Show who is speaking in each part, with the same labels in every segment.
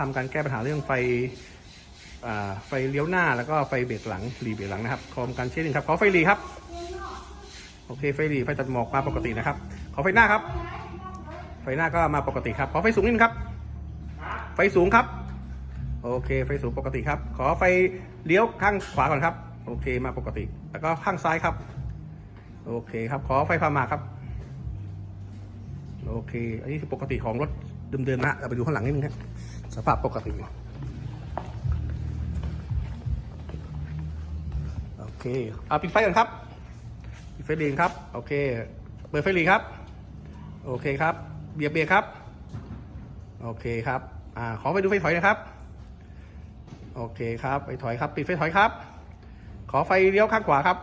Speaker 1: ทำการแก้ปัญหาเรื่องไฟไฟเลี้ยวหน้าแล้วก็ไฟเบรกหลังหลีเบรกหลังนะครับขอทำการเช็คหนึ่งครับขอไฟหลีครับโอเคไฟหลีไฟตัดหมอกมาปกตินะครับ ขอไฟหน้าครับ ไฟหน้าก็มาปกติครับ ขอไฟสูงนิดนึงครับ ไฟสูงครับ โอเคไฟสูงปกติครับ ขอไฟเลี้ยวข้างขวาก่อนครับ โอเคมาปกติ แล้วก็ข้างซ้ายครับ โอเคครับ ขอไฟพามาครับโอเค อันนี้คือปกติของรถเดิมๆนะฮะเราไปดูข้างหลังนิดนึงครับ ภาพปกติโอเคเอาปิดไฟก่อนครับปิดไฟเบรกครับโอเคเปิดไฟหลีครับโอเคครับเบียบเบียร์ครับ โอเคครับอ่าขอไปดูไฟถอยนะครับ โอเคครับไฟถอยครับ ปิดไฟถอยครับ ขอไฟเลี้ยวข้างขวาครับ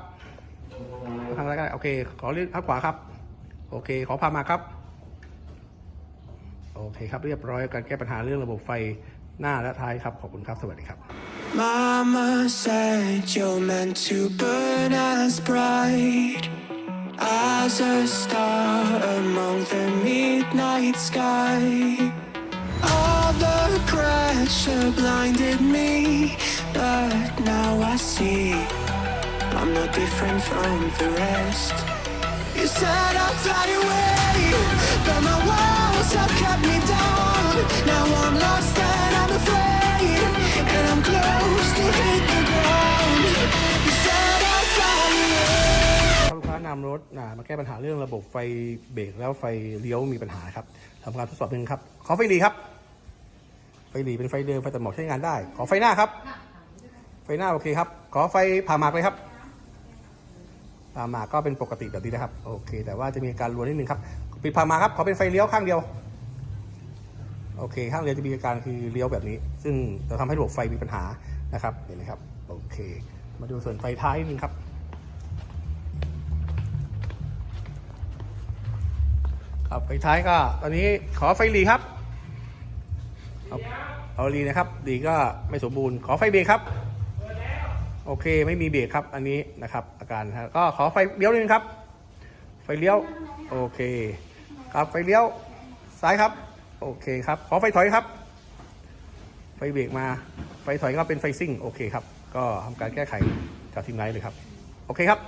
Speaker 1: ข้างซ้ายก็ได้โอเค ขอเลี้ยวข้างขวาครับ โอเค ขอพามาครับ โอเคครับ เรียบร้อยการแก้ปัญหาเรื่องระบบไฟหน้าและท้ายครับ ขอบคุณครับ สวัสดีครับ
Speaker 2: Mama said you're meant to burn as bright as a star among the midnight sky. All the pressure blinded me, but now I see I'm not different from the rest. You said I'd fly away, but my walls have kept me down. Now I'm lost and I'm afraid, and I'm close to hit the ground. You said I'd fly away.
Speaker 1: ลูกค้านำรถอ่ามาแก้ปัญหาเรื่องระบบไฟเบรกแล้วไฟเลี้ยวมีปัญหาครับทำการทดสอบหนึ่งครับ ขอไฟหลีครับ ไฟหลีเป็นไฟเดิมไฟตัดหมอกใช้งานได้ ขอไฟหน้าครับ ไฟหน้าโอเคครับ ขอไฟผ่าหมากเลยครับ ผ่ามาก็เป็นปกติแบบนี้นะครับ โอเค แต่ว่าจะมีการรวนนิดนึงครับ ปิดผ่ามาครับ ขอเป็นไฟเลี้ยวข้างเดียว โอเค ข้างเดียวจะมีอาการคือเลี้ยวแบบนี้ ซึ่งจะทำให้ระบบไฟมีปัญหานะครับ เห็นไหมครับ โอเค มาดูส่วนไฟท้ายนิดนึงครับครับไฟท้ายก็ ตอนนี้ขอไฟหลีครับ เอาเอาลีนะครับหลีก็ไม่สมบูรณ์ ขอไฟเบรกครับ โอเคไม่มีเบรกครับ อันนี้นะครับ อาการครับก็ขอไฟเลี้ยวนิดนึงครับ ไฟเลี้ยว โอเค ครับไฟเลี้ยวซ้ายครับ โอเคครับ ขอไฟถอยครับ ไฟเบรกมา ไฟถอยก็เป็นไฟซิ่ง โอเคครับ ก็ทำการแก้ไขกับทีมไนท์เลยครับ โอเคครับ